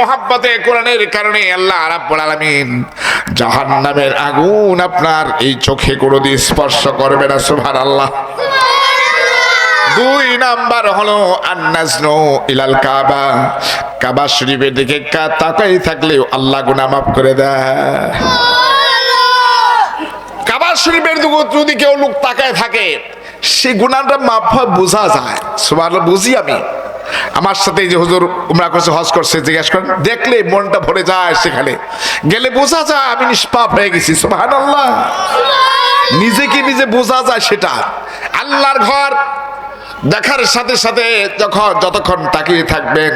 মোহাব্বতে কোরআনের কারণে আল্লাহ রাব্বুল আলামিন জাহান্নামের আগুন আপনার এই চোখে কোনোদিন স্পর্শ করবে না, সুবহানাল্লাহ। দুই নাম্বার হলো আন্নাজনু ইলাল কাবা। কাবা শরীফের দিকে তাকাই থাকলেও আল্লাহ গুনাহ মাফ করে দেয়। কাবা শরীফের দিকে যদি কেউ লোক তাকায় থাকে সে গুণাটা মাফ হয় বোঝা যায় সবার বুঝি আমি? আমার সাথে যে হুজুর উমরা করছে, হজ করছে, জিজ্ঞেস করেন, দেখলে মনটা ভরে যায় সেখানে। গেলে বোঝা যায় আমি নিষ্পাপ হয়ে গেছি সুবাহান আল্লাহ নিজেকে নিজে বোঝা যায় সেটা। আল্লাহর ঘর দেখার সাথে সাথে যখন যতক্ষণ তাকিয়ে থাকবেন,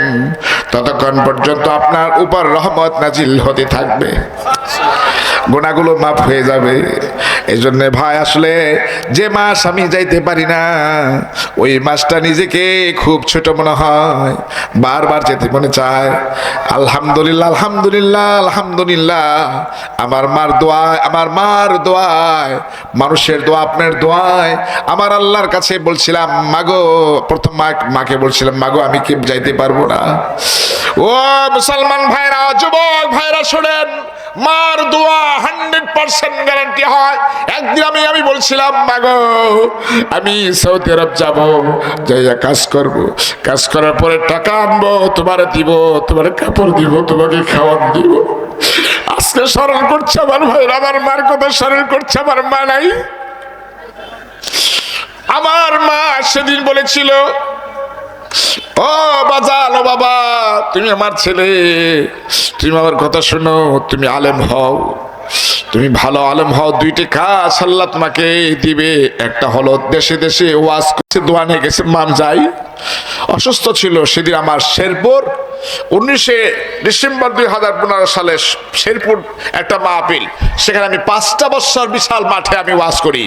ততক্ষণ পর্যন্ত আপনার উপর রহমত নাজিল হতে থাকবে। গোনাগুলো মাফ হয়ে যাবে। এই জন্যে ভাই আসলে যে মাস আমি যাইতে পারি না, ওই মাসটা নিজেকে খুব ছোট মনে হয়। বারবার যেতে মনে চায়, আলহামদুলিল্লাহ আলহামদুলিল্লাহ আলহামদুলিল্লাহ, আমার মার দোয়ায়, আমার মার দোয়ায়, মানুষের দোয়া আপনার দোয়ায়, আমার আল্লাহর কাছে বলছিলাম, মাগো, প্রথম মাকে বলছিলাম, মাগো, আমি কি যাইতে পারব না? ও মুসলমান ভাইরা, যুবক ভাইরা শোনেন, মার দোয়া হান্ড্রেড পার্সেন্ট গ্যারান্টি হয়। একদিন আমি আমি বলছিলাম, মাগো, আমি সৌদি আরব যাব, যাইয়া কাজ করব। কাজ করার পরে টাকা আনব, তোমার দিব, তোমার কাপড় দিব, তোমাকে খাওয়ান দিব। আজকে স্মরণ করছে আমার ভাইরা, আমার মার কথা স্মরণ করছে, আমার মা নাই। আমার মা সেদিন বলেছিল, ও বাবা তুমি আমার ছেলে, তুমি আমার কথা শোনো, তুমি আলেম হও। তুমি ভালো আলেম হও, দুইটি কাজ আল্লাহ তোমাকে দিবে। একটা হলো দেশে দেশে ওয়াজ করছে, দোয়ানে গেছে, মাম যাই। অসুস্থ ছিল, সেদিন আমার শেরপুর। উনিশে ডিসেম্বর দুই হাজার পনেরো সালে শেরপুর একটা মাহফিল। সেখানে আমি পাঁচটা বছর বিশাল মাঠে আমি ওয়াজ করি।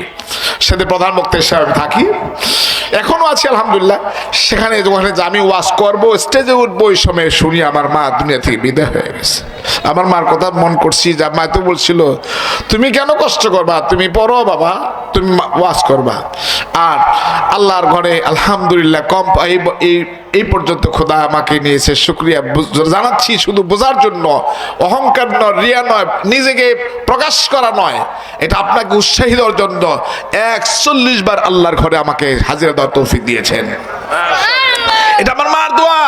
সেদিন প্রধান বক্তা হিসেবে আমি থাকি। এখনও আছি, আলহামদুলিল্লাহ। সেখানে ওখানে আমি ওয়াজ করব, স্টেজে উঠবো, ওই সময় শুনি আমার মা দুনিয়া থেকে বিদায় হয়ে গেছে। আমার মার কথা মন করছি, যা মা তো বলছিল, তুমি কেন কষ্ট করবা? তুমি পড়ো বাবা, তুমি ওয়াজ করবা। আর আল্লাহর ঘরে আলহামদুলিল্লাহ, কম এই এই পর্যন্ত খোদা আমাকে নিয়েছে, শুক্রিয়া জানাচ্ছি শুধু বোঝার জন্য। অহংকার নয়, রিয়া নয়, নিজেকে প্রকাশ করা নয়। এটা আপনাকে উৎসাহী দেওয়ার জন্য একচল্লিশ বার আল্লাহর ঘরে আমাকে হাজিরা দেওয়ার তৌফিক দিয়েছেন। এটা আমার মার দোয়া।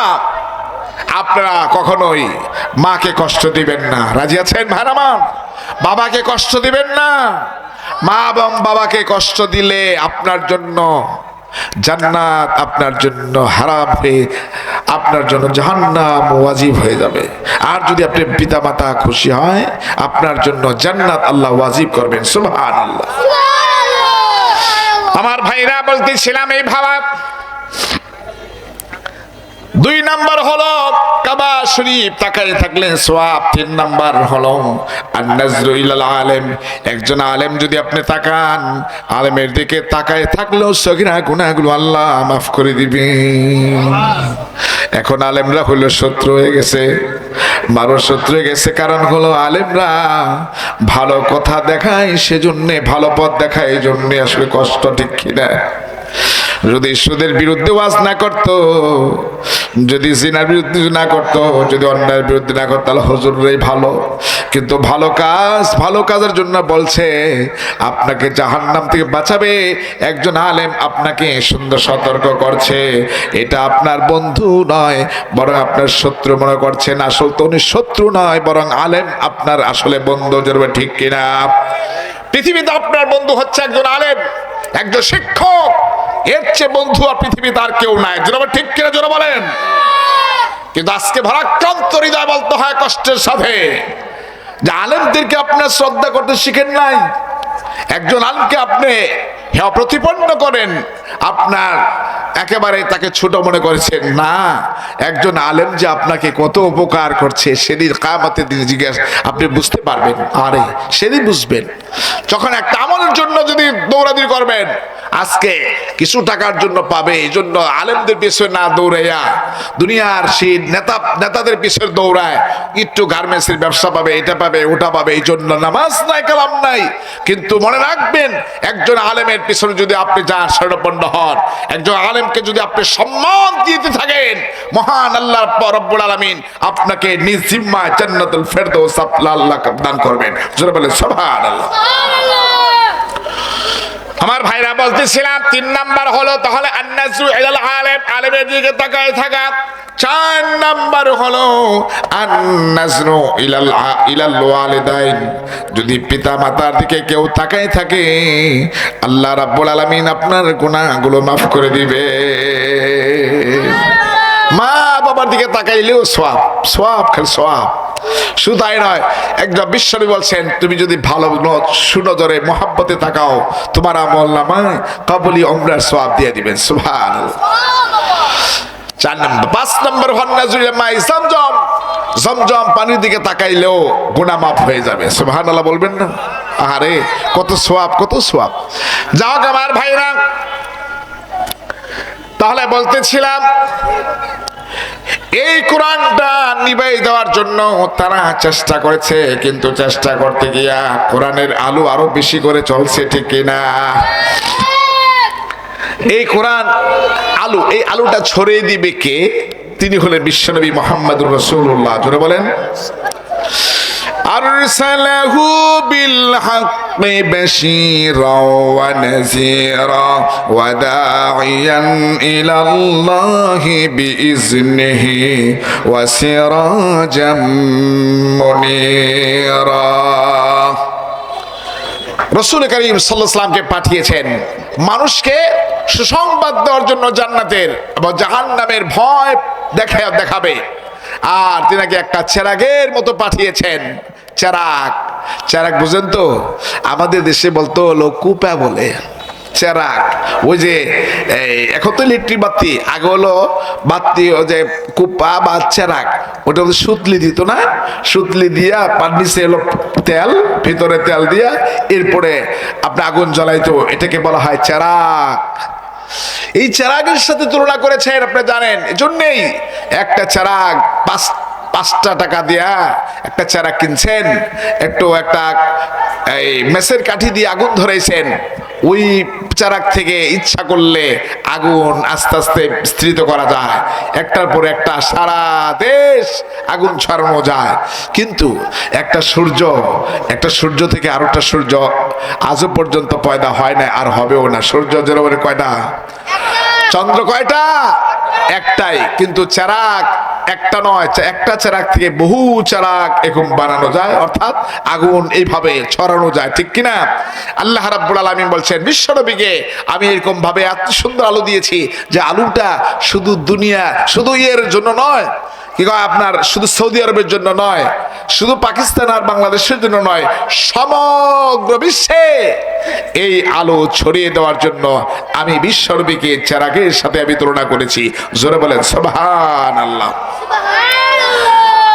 আপনারা কখনোই মাকে কষ্ট দিবেন না। রাজি আছেন ভাইরামান বাবাকে কষ্ট দিবেন না। মা এবং বাবাকে কষ্ট দিলে আপনার জন্য জান্নাত আপনার জন্য হারাম হয়ে আপনার জন্য জাহান্নাম ওয়াজিব হয়ে যাবে। আর যদি আপনি পিতা মাতা খুশি হয় আপনার জন্য জান্নাত আল্লাহ ওয়াজিব করবেন। সুবহান আল্লাহ আমার ভাইরা বলতেছিলাম এই ভাবা দুই নম্বর হলো কাবা শরীফ তাকাই থাকলেন, সোয়াব তিন নাম্বার হলো, আন্নাজরু ইলাল আলেম। একজন আলেম যদি আপনি তাকান, আলেমের দিকে তাকায় থাকলেও সগিরা গুনাহগুলো আল্লাহ মাফ করে দিবেন এখন আলেমরা হলো শত্রু হয়ে গেছে। মানুষ শত্রু হয়ে গেছে কারণ হলো আলেমরা ভালো কথা দেখায়, সেজন্যে ভালো পথ দেখায়, এই জন্যে আসলে কষ্ট ঠিক কিনা। যদি সুদের বিরুদ্ধে ওয়াজ না করত যদি জিনার বিরুদ্ধে না করতো, যদি অন্যায়ের বিরুদ্ধে না করতো, তাহলে হুজুররাই ভালো। কিন্তু ভালো কাজ, ভালো কাজের জন্য বলছে, আপনাকে জাহান্নাম থেকে বাঁচাবে। একজন আলেম আপনাকে সুন্দর সতর্ক করছে। এটা আপনার বন্ধু নয়, বরং আপনার শত্রু মনে করছেন। আসল তো উনি শত্রু নয়, বরং আলেম আপনার আসলে বন্ধু জরবে ঠিক কিনা? পৃথিবীতে আপনার বন্ধু হচ্ছে একজন আলেম, একজন শিক্ষক। এর চেয়ে বন্ধু আর পৃথিবীতে আর কেউ নাই। যেন ঠিক কিনা জোরে বলেন? কিন্তু আজকে ভারাক্রান্ত হৃদয় বলতে হয় কষ্টের সাথে। যে আলেমদেরকে আপনার শ্রদ্ধা করতে শিখেন নাই। একজন আলেমকে আপনি হেয়, প্রতিপন্ন করেন। আপনার একেবারে তাকে ছোট মনে করেছেন, না, একজন আলেম যে আপনাকে কত উপকার করছে, সেদিন কামাতে দিন জিজ্ঞাসা আপনি বুঝতে পারবেন। আরে, সেদিন বুঝবেন। যখন একটা আমলের জন্য যদি দৌড়াদৌড়ি করবেন, আজকে কিছু টাকার জন্য পাবে, এই জন্য আলেমদের পিছনে না দৌড়াইয়া দুনিয়ার সেই নেতা, নেতাদের পিছনে দৌড়ায়, একটু গার্মেন্টসের ব্যবসা পাবে, এটা পাবে, ওটা পাবে, এই জন্য নামাজ নাই, কালাম নাই। কিন্তু মনে রাখবেন, একজন আলেমের পিছনে যদি আপনি যান স্বর্ণপন্ন হন। একজন আলেমকে যদি আপনি সম্মান দিতে থাকেন মহান আল্লাহ রব্বুল আলামিন আপনাকে নিজ জিম্মায় জান্নাতুল ফেরদৌস আল্লাহ দান করবেন। জোরে বলে সুবহানাল্লাহ। আমার ভাইরা বলতেছিলাম তিন নাম্বার হলো তাহলে আন্নাজু ইলাল আলেম আলেমের দিকে তাকায় থাকা। চার নাম্বার হলো আন্নাজরু ইলাল ইলাল ওয়ালিদাইন। যদি পিতা মাতার দিকে কেউ তাকায় থাকে, আল্লাহ রাব্বুল আলামিন আপনার গুনাহগুলো মাফ করে দিবে। মা বাবার দিকে তাকাইলেও সোয়াব সোয়াব খেল সোয়াব। শুধু তাই নয়, একজন বিশ্বরী বলছেন, তুমি যদি ভালো সুনজরে, মহাব্বতে তাকাও, তোমার আমল নামায় কাবলি অমরার সোয়াব দিয়ে দিবেন। সুভান চার নম্বর। পাঁচ নম্বর হন্নাজুল মাই জমজম। জমজম পানির দিকে তাকাইলেও গুনাহ মাফ হয়ে যাবে। সুবহান আল্লাহ বলবেন না? আরে কত সোয়াব কত সোয়াব। যাও আমার ভাইরা। তাহলে বলতেছিলাম, এই কোরআনটা নিবাই দেওয়ার জন্য তারা চেষ্টা করেছে, কিন্তু চেষ্টা করতে গিয়া কোরআনের আলো আরও বেশি করে চলছে, ঠিক কিনা? এই কোরআন আলু এই আলুটা ছড়িয়ে দিবে কে তিনি হলেন বিশ্বনবী মোহাম্মদ রসুল্লাহ জোরে বলেন أرسله بالحق بشيرا ونذيرا وداعيا إلى الله بإذنه وسراجا منيرا রসুল করিম সাল্লাহামকে পাঠিয়েছেন। মানুষকে সুসংবাদ দেওয়ার জন্য জান্নাতের এবং জাহান নামের ভয় দেখা দেখাবে। আর তিনাকে একটা চেরাগের মতো পাঠিয়েছেন। চেরাগ চেরাগ বুঝেন তো? আমাদের দেশে বলতো হলো কুপা বলে। চেরাক ওই যে এখন তো ইলেকট্রিক বাতি, আগে হলো বাতি, ও যে কুপা বা চেরাগ, ওটা সুতলি দিত না? সুতলি দিয়া পার হলো তেল, ভিতরে তেল দিয়া এরপরে আপনি আগুন জ্বলাইতো, এটাকে বলা হয় চেরাগ এই চেরাগের সাথে তুলনা করেছেন, আপনি জানেন, এজন্যেই একটা চেরাগ পাঁচ, পাঁচটা টাকা দিয়া একটা চেরাগ কিনছেন, একটু একটা, এই, মেসের কাঠি দিয়ে আগুন ধরেছেন ওই চারাক থেকে ইচ্ছা করলে আগুন আস্তে আস্তে বিস্তৃত করা যায়। একটার পর একটা সারা দেশ আগুন ছড়ানো যায়। কিন্তু একটা সূর্য একটা সূর্য থেকে আর একটা সূর্য আজও পর্যন্ত পয়দা হয় না আর হবেও না। সূর্য যেরকম কয়টা? চন্দ্র কয়টা? একটাই, কিন্তু চেরাক একটা নয় একটা চেরাক থেকে বহু চেরাক এরকম বানানো যায়, অর্থাৎ আগুন এইভাবে ছড়ানো যায়, ঠিক কিনা? আল্লাহ রাব্বুল আলামিন বলছেন বিশ্বনবীকে আমি এরকম ভাবে এত সুন্দর আলো দিয়েছি যে আলুটা শুধু দুনিয়া, শুধু ইয়ের জন্য নয় কি কয় আপনার শুধু সৌদি আরবের জন্য নয় শুধু পাকিস্তান আর বাংলাদেশের জন্য নয় সমগ্র বিশ্বে এই আলো ছড়িয়ে দেওয়ার জন্য আমি বিশ্বরবীকে চেরাগের সাথে আমি তুলনা করেছি। জোরে বলেন সোভান আল্লাহ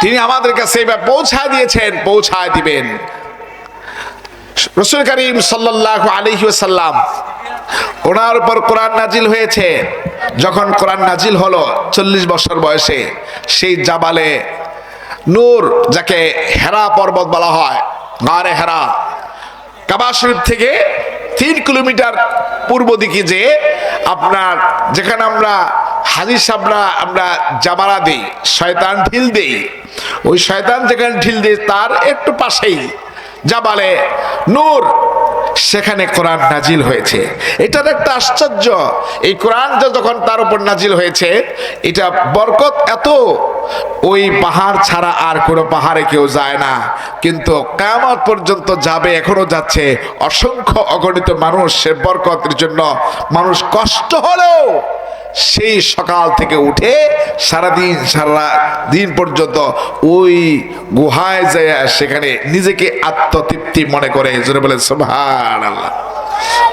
তিনি আমাদের কাছে এবার পৌঁছায় দিয়েছেন পৌঁছায় দিবেন। রসুল করিম সাল্লাহ আলহি সাল্লাম ওনার উপর কোরআন নাজিল হয়েছে। যখন কোরআন নাজিল হলো চল্লিশ বছর বয়সে, সেই জাবালে নূর, যাকে হেরা পর্বত বলা হয়, গারে হেরা, কাবা শরীফ থেকে তিন কিলোমিটার পূর্ব দিকে যে আপনার, যেখানে আমরা হাজি সাবরা আমরা জামারা দিই, শয়তান ঢিল দেই। ওই শয়তান যেখানে ঢিল দেই তার একটু পাশেই জাবালে নূর সেখানে কোরআন নাজিল হয়েছে। এটার একটা আশ্চর্য, এই কোরআন যখন তার উপর নাজিল হয়েছে, এটা বরকত এত। ওই পাহাড় ছাড়া আর কোনো পাহাড়ে কেউ যায় না। কিন্তু কামত পর্যন্ত যাবে, এখনও যাচ্ছে। অসংখ্য অগণিত মানুষ সে বরকতের জন্য, মানুষ কষ্ট হলেও সেই সকাল থেকে উঠে সারাদিন, সারা দিন পর্যন্ত ওই গুহায় যায় সেখানে নিজেকে আত্মতৃপ্তি মনে করে। জোরে বলে সোভান আল্লাহ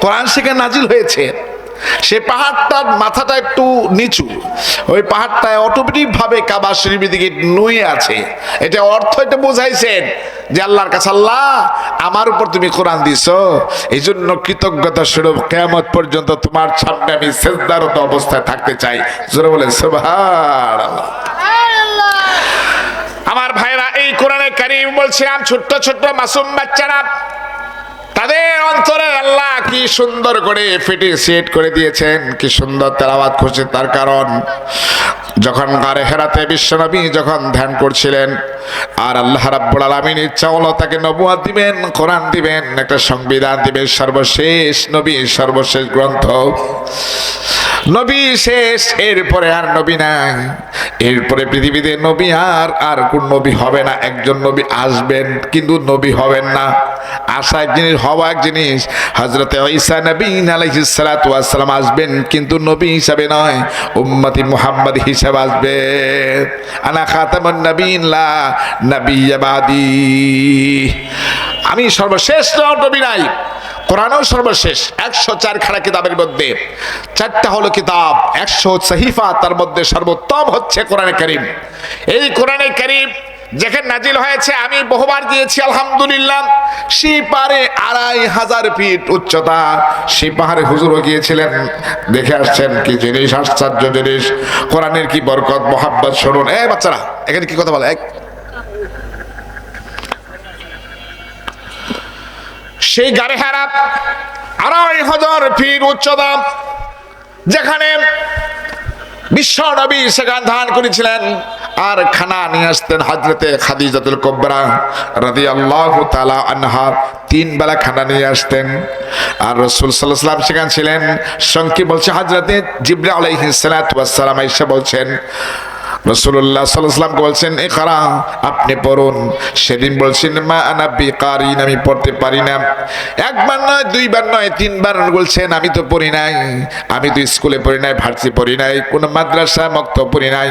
কোরআন সেখানে নাজিল হয়েছে। সে পাহাড়টার মাথাটা একটু নিচু। ওই পাহাড়টায় অটোমেটিক ভাবে কাবা শরীফের দিকে নুয়ে আছে। এটা অর্থ এটা বোঝাইছেন যে আল্লাহর কাছে আল্লাহ আমার উপর তুমি কোরআন দিছো। এই জন্য কৃতজ্ঞতা স্বরূপ কেমত পর্যন্ত তোমার সামনে আমি সেজদারত অবস্থায় থাকতে চাই। জোরে বলে আমার ভাইরা এই কোরআনে কারিম বলছিলাম ছোট্ট ছোট্ট মাসুম বাচ্চারা তাদের অন্তরে আল্লাহ কি সুন্দর করে ফিটে সেট করে দিয়েছেন, কি সুন্দর তেলাওয়াত করছে তার কারণ, যখন গারে হেরাতে বিশ্বনবী যখন ধ্যান করছিলেন, আর আল্লাহ রাব্বুল আলামিন ইচ্ছা হলো তাকে নবুয়াত দিবেন, কোরআন দিবেন, একটা সংবিধান দিবেন, সর্বশেষ নবী, সর্বশেষ গ্রন্থ। নবী শেষ, এরপরে আর নবী নাই। এরপরে পৃথিবীতে নবী আর আর কোন নবী হবে না, একজন নবী আসবেন, কিন্তু নবী হবেন না। আসা এক জিনিস হওয়া এক জিনিস। হজরত ঈসা নবীন আলাইহিসসালাম আসবেন, কিন্তু নবী হিসাবে নয়, উম্মতি মুহাম্মদ হিসাবে আসবে। আনা খাতামুন নবীন লা নবিয়্যা বাদি। আমি সর্বশেষ নবী নাই। কোরআনও সর্বশেষ, একশো চার খানা কিতাবের মধ্যে। চারটা হলো কিতাব, একশো সহিফা, তার মধ্যে সর্বোত্তম হচ্ছে কোরআনে করিম। এই কোরআনে করিম যেখানে নাজিল হয়েছে, আমি বহুবার দিয়েছি আলহামদুলিল্লাহ। সেই পারে আড়াই হাজার ফিট উচ্চতা। সেই পাহাড়ে হুজুরও গিয়েছিলেন, দেখে আসছেন কি জিনিস, আশ্চর্য জিনিস। কোরআনের কি বরকত, মোহাব্বত, শুনুন। এ বাচ্চারা, এখানে কি কথা বলে? এক সেই গাড়ি হারাত আড়াই হাজার ফিট উচ্চতা, যেখানে বিশ্ব নবী সেখানে ধান করেছিলেন। আর খানা নিয়ে আসতেন হাজরতে খাদিজাতুল কবরা রাদি আল্লাহ তালা আনহার তিন বেলা খানা নিয়ে আসতেন। আর রসুল সাল্লাহ সাল্লাম সেখানে ছিলেন। সঙ্কি বলছে হাজরতে জিবরা আলাইহিস সালাম এসে বলছেন রসুল্লাহ সাল্লামকে বলছেন এ কারা আপনি পড়ুন। সেদিন বলছেন, মা আনা বেকারিন, আমি পড়তে পারি না। একবার নয়, দুইবার নয়, তিনবার বলছেন, আমি তো পড়ি নাই, আমি তো স্কুলে পড়ি নাই ভার্সি পড়ি নাই, কোন মাদ্রাসা মক্ত পড়ি নাই।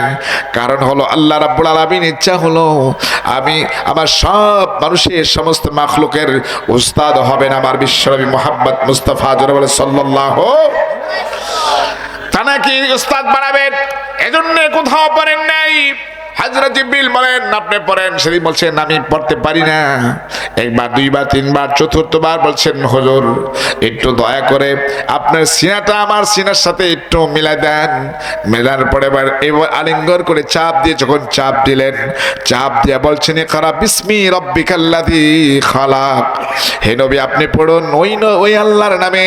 কারণ হলো, আল্লাহ রাব্বুল আলামিন, ইচ্ছা হলো, আমি, আমার সব মানুষের সমস্ত মাখলুকের উস্তাদ হবেন আমার বিশ্বনবী মোহাম্মদ মুস্তাফা জোরে তা নাকি উস্তাদ বানাবেন? এজন্য কোথাও পারেন নাই। হাজরা জিব্রিল বলেন, আপনি পড়েন? সেদিন বলছেন, আমি পড়তে পারি না। একবার, দুইবার, তিনবার, চতুর্থবার বলছেন, হুজুর, একটু দয়া করে আপনার সিনাটা আমার সিনার সাথে একটু মিলাই দেন। মেলার পরে এবার আলিঙ্গর করে চাপ দিয়ে যখন চাপ দিলেন, চাপ দিয়ে বলছেন খারাপ বিস্মি রব্বিকাল্লাদি খালাক। হে নবী, আপনি পড়ুন, ওই ওই আল্লাহর নামে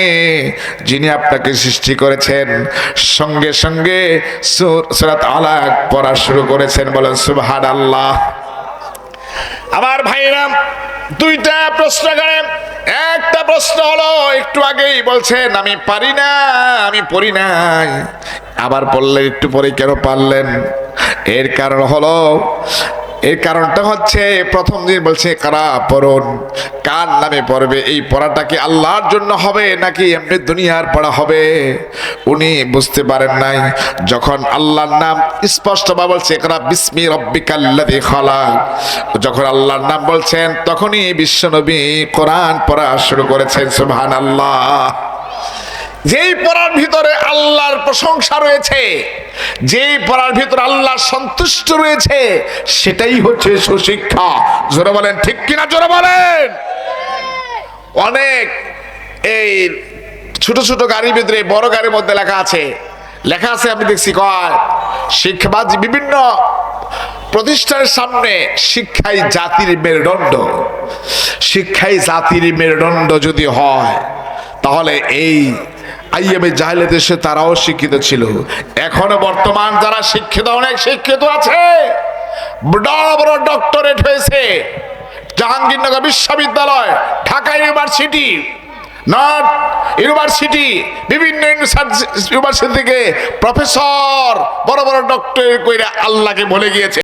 যিনি আপনাকে সৃষ্টি করেছেন। সঙ্গে সঙ্গে সুরাত আলাক পড়া শুরু করেছেন বলেন সুবহান আল্লাহ আমার ভাইরা দুইটা প্রশ্ন করেন। একটা প্রশ্ন হলো, একটু আগেই বলছেন, আমি পারি না, আমি পড়ি না আবার পড়লে একটু পরে কেন পারলেন? এর কারণ হলো এর কারণটা হচ্ছে, প্রথম দিন বলছে, কারা পড়ুন? কার নামে পড়বে? এই পড়াটা কি আল্লাহর জন্য হবে নাকি এমনি দুনিয়ার পড়া হবে? উনি বুঝতে পারেন নাই। যখন আল্লাহর নাম স্পষ্ট বা বলছে, কারা বিস্মি রব্বিকাল্লাদি খালাক। যখন আল্লাহর নাম বলছেন, তখনই বিশ্বনবী কোরআন পড়া শুরু করেছেন সুবহান আল্লাহ যেই পড়ার ভিতরে আল্লাহর প্রশংসা রয়েছে, যেই পড়ার ভিতরে আল্লাহ সন্তুষ্ট রয়েছে, সেটাই হচ্ছে সুশিক্ষা। জোরে বলেন, ঠিক কিনা জোরে বলেন? অনেক এই ছোট ছোট গাড়ির ভিতরে, বড় গাড়ির মধ্যে লেখা আছে। লেখা আছে, আমি দেখছি, কয় শিক্ষাবাদ বিভিন্ন প্রতিষ্ঠানের সামনে শিক্ষাই জাতির মেরুদণ্ড। শিক্ষাই জাতির মেরুদণ্ড যদি হয়, তাহলে এই আইএমএ জাহেলে দেশে তারাও শিক্ষিত ছিল। এখনও বর্তমান যারা শিক্ষিত, অনেক শিক্ষিত আছে। বড় বড় ডক্টরেট হয়েছে। জাহাঙ্গীরনগর বিশ্ববিদ্যালয়, ঢাকা ইউনিভার্সিটি, নর্থ ইউনিভার্সিটি, বিভিন্ন ইউনিভার্সিটি থেকে প্রফেসর বড় বড় ডক্টর কইরা আল্লাহকে বলে গিয়েছে।